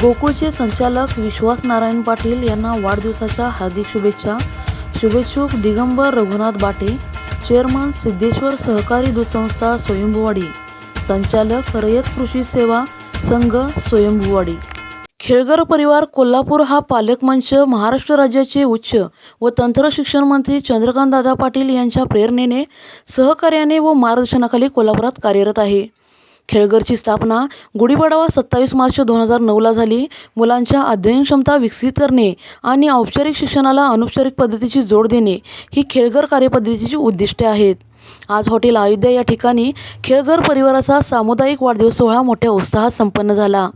गोकुळचे संचालक विश्वास नारायण पाटील यांना वाढदिवसाच्या हार्दिक शुभेच्छा. शुभेच्छुक दिगंबर रघुनाथ बाटे चेअरमन सिद्धेश्वर सहकारी दूध संस्था संचालक रयत कृषी सेवा संघ स्वयंभूवाडी खेळगर परिवार कोल्हापूर हा पालकमंच महाराष्ट्र राज्याचे उच्च व तंत्र शिक्षण मंत्री चंद्रकांतदादा पाटील यांच्या प्रेरणेने सहकार्याने व मार्गदर्शनाखाली कोल्हापुरात कार्यरत आहे. खेळघरची स्थापना गुढीपाडवा सत्तावीस मार्च दोन हजार नऊला झाली. मुलांच्या अध्ययन क्षमता विकसित करणे आणि औपचारिक शिक्षणाला अनौपचारिक पद्धतीची जोड देणे ही खेळघर कार्यपद्धतीची उद्दिष्टे आहेत. आज हॉटेल अयोध्या या ठिकाणी खेळघर परिवाराचा सामुदायिक वाढदिवस सोहळा मोठ्या उत्साहात संपन्न झाला.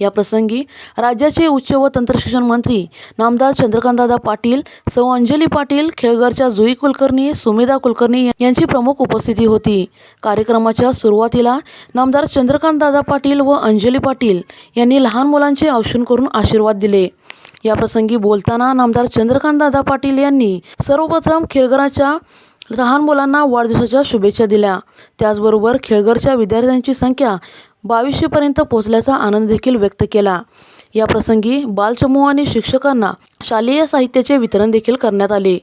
या प्रसंगी राज्याचे उच्च व तंत्रशिक्षण मंत्री नामदार चंद्रकांतदादा पाटील सौ अंजली पाटील खेळघरच्या जुई कुलकर्णी सुमेधा कुलकर्णी यांची प्रमुख उपस्थिती होती. कार्यक्रमाच्या सुरुवातीला नामदार चंद्रकांतदादा पाटील व अंजली पाटील यांनी लहान मुलांचे औषण करून आशीर्वाद दिले. या प्रसंगी बोलताना नामदार चंद्रकांतदादा पाटील यांनी सर्वप्रथम खेळघराच्या लहान मुलांना वाढदिवसाच्या शुभेच्छा दिल्या. त्याचबरोबर खेळघरच्या विद्यार्थ्यांची संख्या बावीसशेपर्यंत पोहोचल्याचा आनंद देखील व्यक्त केला. या प्रसंगी बालचमू आणि शिक्षकांना शालेय साहित्याचे वितरण देखील करण्यात आले.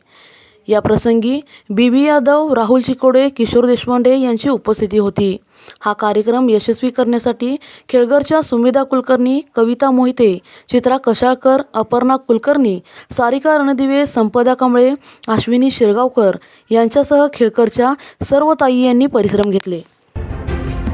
या प्रसंगी बी बी यादव राहुल चिकोडे किशोर देशपांडे यांची उपस्थिती होती. हा कार्यक्रम यशस्वी करण्यासाठी खेळघरच्या सुमेधा कुलकर्णी कविता मोहिते चित्रा कशाळकर अपर्णा कुलकर्णी सारिका रणदिवे संपदा कांबळे अश्विनी शिरगावकर यांच्यासह खेळकरच्या सर्व ताई यांनी परिश्रम घेतले.